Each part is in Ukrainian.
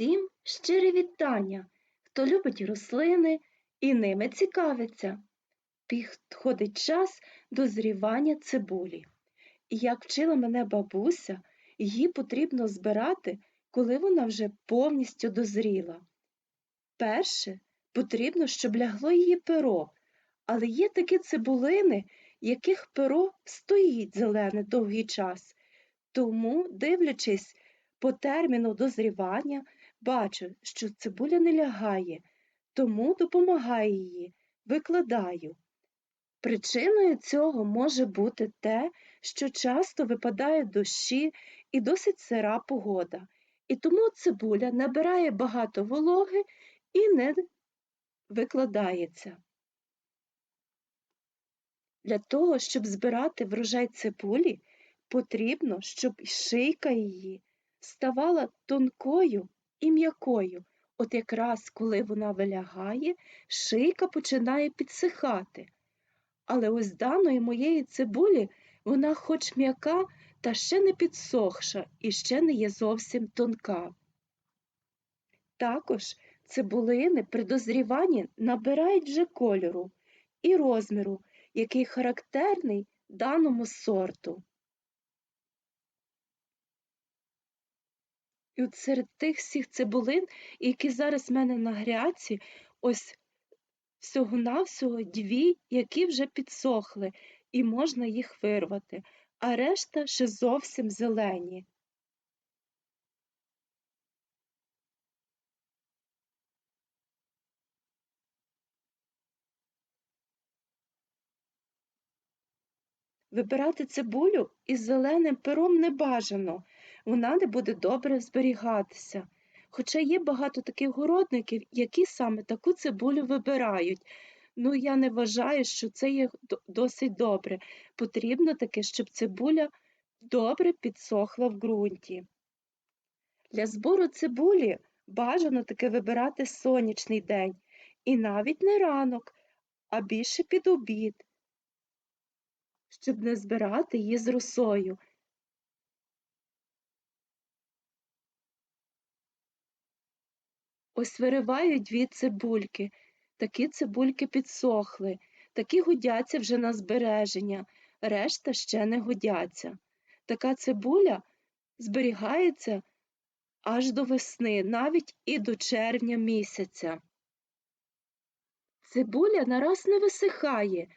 Усім щире вітання, хто любить рослини і ними цікавиться. Підходить час дозрівання цибулі. І як вчила мене бабуся, її потрібно збирати, коли вона вже повністю дозріла. Перше потрібно, щоб лягло її перо, але є такі цибулини, яких перо стоїть зелене довгий час. Тому, дивлячись по терміну дозрівання, бачу, що цибуля не лягає, тому допомагаю її, викладаю. Причиною цього може бути те, що часто випадають дощі і досить сира погода, і тому цибуля набирає багато вологи і не викладається. Для того, щоб збирати врожай цибулі, потрібно, щоб шийка її ставала тонкою і м'якою. От якраз коли вона вилягає, шийка починає підсихати. Але ось даної моєї цибулі вона хоч м'яка, та ще не підсохша і ще не є зовсім тонка. Також цибулини при дозріванні набирають вже кольору і розміру, який характерний даному сорту. І от серед тих всіх цибулин, які зараз в мене на гряці, ось всього-навсього дві, які вже підсохли, і можна їх вирвати, а решта ще зовсім зелені. Вибирати цибулю із зеленим пером не бажано, вона не буде добре зберігатися. Хоча є багато таких городників, які саме таку цибулю вибирають. Ну, я не вважаю, що це є досить добре. Потрібно таке, щоб цибуля добре підсохла в ґрунті. Для збору цибулі бажано таке вибирати сонячний день і навіть не ранок, а більше під обід щоб не збирати її з росою. Ось вириваю дві цибульки, такі цибульки підсохли, такі годяться вже на збереження, решта ще не годяться. Така цибуля зберігається аж до весни, навіть і до червня місяця. Цибуля нараз не висихає,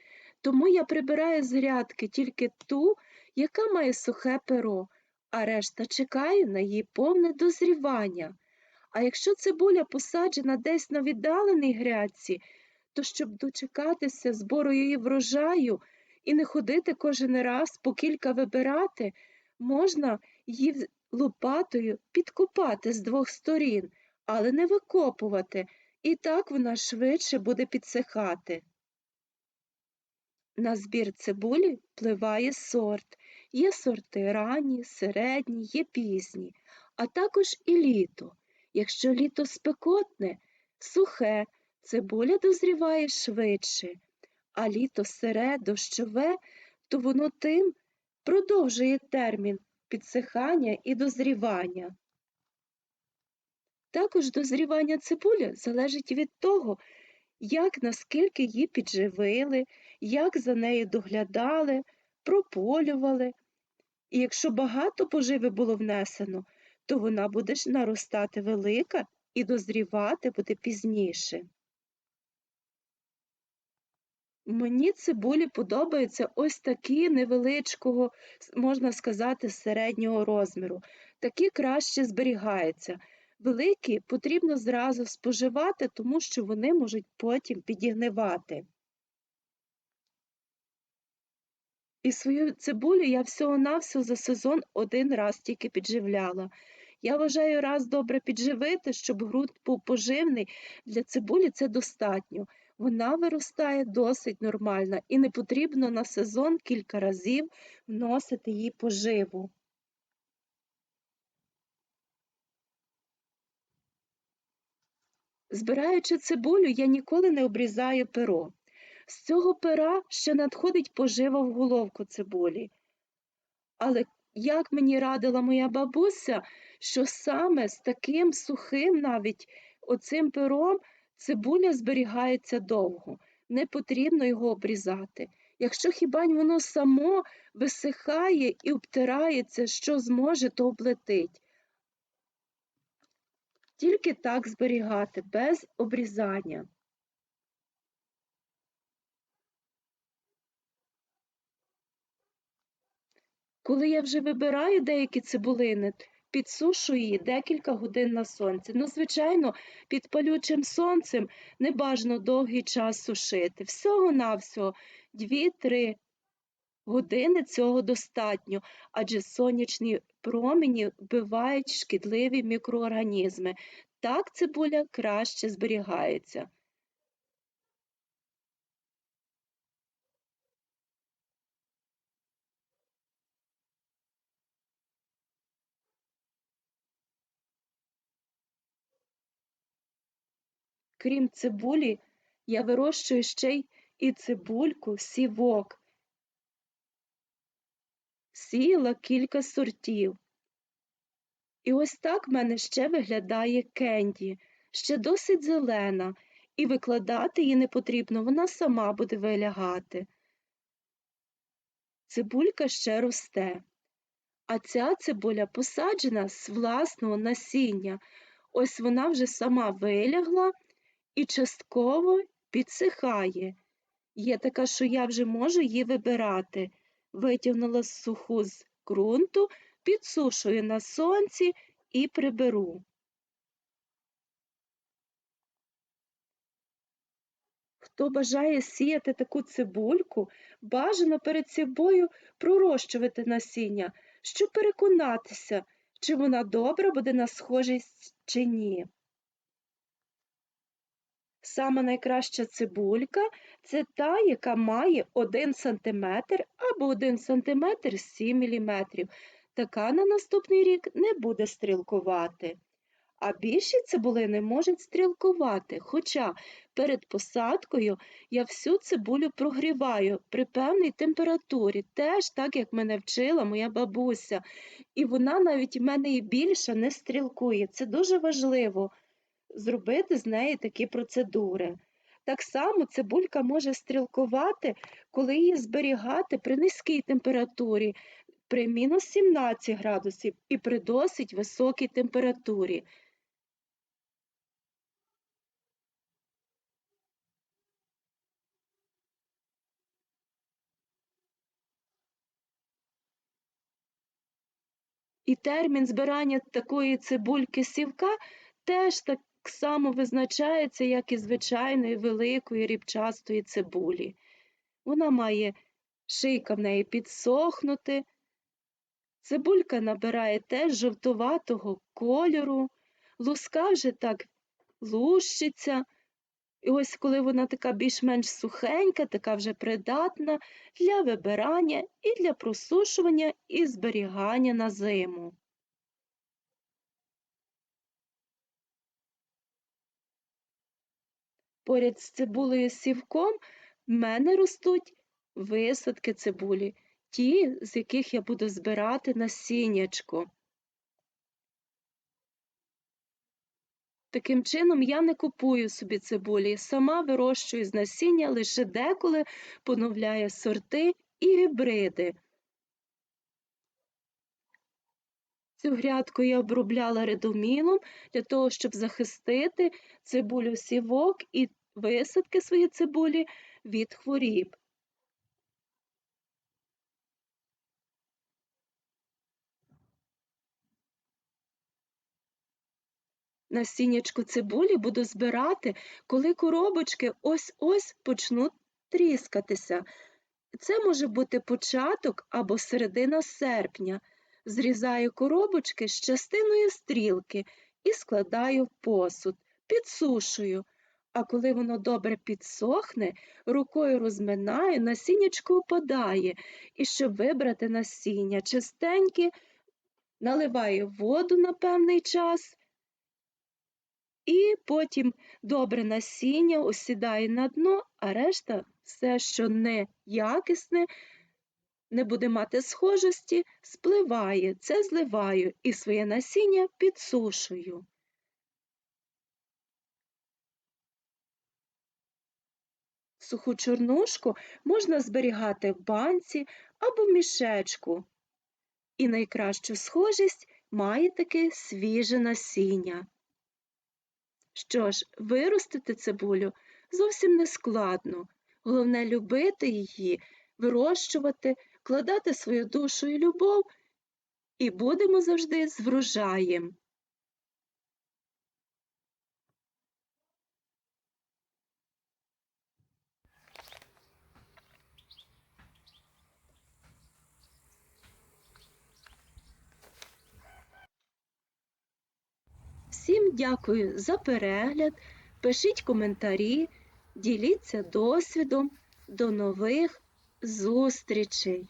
тому я прибираю з грядки тільки ту, яка має сухе перо, а решта чекаю на її повне дозрівання. А якщо цибуля посаджена десь на віддаленій грядці, то щоб дочекатися збору її врожаю і не ходити кожен раз по кілька вибирати, можна її лопатою підкопати з двох сторін, але не викопувати, і так вона швидше буде підсихати. На збір цибулі впливає сорт. Є сорти ранні, середні, є пізні, а також і літо. Якщо літо спекотне, сухе, цибуля дозріває швидше, а літо сире, дощове, то воно тим продовжує термін підсихання і дозрівання. Також дозрівання цибулі залежить від того, як наскільки її підживили, як за нею доглядали, прополювали. І якщо багато поживи було внесено, то вона буде наростати велика і дозрівати буде пізніше. Мені цибулі подобаються ось такі невеличкого, можна сказати, середнього розміру. Такі краще зберігаються. Великі потрібно зразу споживати, тому що вони можуть потім підігнивати. І свою цибулю я всього-навсього за сезон один раз тільки підживляла. Я вважаю, раз добре підживити, щоб ґрунт був поживний, для цибулі це достатньо. Вона виростає досить нормально і не потрібно на сезон кілька разів вносити їй поживу. Збираючи цибулю, я ніколи не обрізаю перо. З цього пера ще надходить пожива в головку цибулі. Але як мені радила моя бабуся, що саме з таким сухим навіть оцим пером цибуля зберігається довго. Не потрібно його обрізати. Якщо хіба воно само висихає і обтирається, що зможе, то облетить. Тільки так зберігати, без обрізання. Коли я вже вибираю деякі цибулини, підсушую її декілька годин на сонці. Ну, звичайно, під палючим сонцем не бажано довгий час сушити. Всього-навсього 2-3 години цього достатньо, адже сонячні промені вбивають шкідливі мікроорганізми. Так цибуля краще зберігається. Крім цибулі, я вирощую ще й і цибульку, сівок. Сіяла кілька сортів. І ось так в мене ще виглядає кенді, ще досить зелена, і викладати її не потрібно, вона сама буде вилягати. Цибулька ще росте, а ця цибуля посаджена з власного насіння. Ось вона вже сама вилягла і частково підсихає. Є така, що я вже можу її вибирати. Витягнула суху з ґрунту, підсушую на сонці і приберу. Хто бажає сіяти таку цибульку, бажано перед собою пророщувати насіння, щоб переконатися, чи вона добра буде на схожість чи ні. Саме найкраща цибулька це та, яка має 1 см або 1 см 7 мм. Така на наступний рік не буде стрілкувати. А більші цибулини можуть стрілкувати, хоча перед посадкою я всю цибулю прогріваю при певній температурі, теж так, як мене вчила моя бабуся. І вона навіть в мене і більше не стрілкує. Це дуже важливо зробити з неї такі процедури. Так само цибулька може стрілкувати, коли її зберігати при низькій температурі, при мінус 17 градусів і при досить високій температурі. І термін збирання такої цибульки сівка теж так само визначається, як і звичайної великої рібчастої цибулі. Вона має шийка в неї підсохнути. Цибулька набирає теж жовтуватого кольору, луска вже так лущиться. І ось коли вона така більш-менш сухенька, така вже придатна для вибирання і для просушування і зберігання на зиму. Поряд з цибулею сівком в мене ростуть висадки цибулі, ті, з яких я буду збирати насіннячко. Таким чином, я не купую собі цибулі, сама вирощую з насіння лише деколи поновляю сорти і гібриди. Цю грядку я обробляла редомілом для того, щоб захистити цибулю сівок і висадки своєї цибулі від хворіб. Насіннячку цибулі буду збирати, коли коробочки ось-ось почнуть тріскатися. Це може бути початок або середина серпня. Зрізаю коробочки з частиною стрілки і складаю в посуд, підсушую. А коли воно добре підсохне, рукою розминаю, насіннячко опадає. І щоб вибрати насіння чистеньке, наливаю воду на певний час. І потім добре насіння осідає на дно, а решта все, що не якісне, не буде мати схожості, спливає, це зливаю і своє насіння підсушую. Суху чорнушку можна зберігати в банці або в мішечку. І найкращу схожість має таке свіже насіння. Що ж, виростити цибулю зовсім не складно. Головне любити її, вирощувати, вкладати свою душу і любов, і будемо завжди з врожаєм. Всім дякую за перегляд. Пишіть коментарі, діліться досвідом. До нових зустрічей!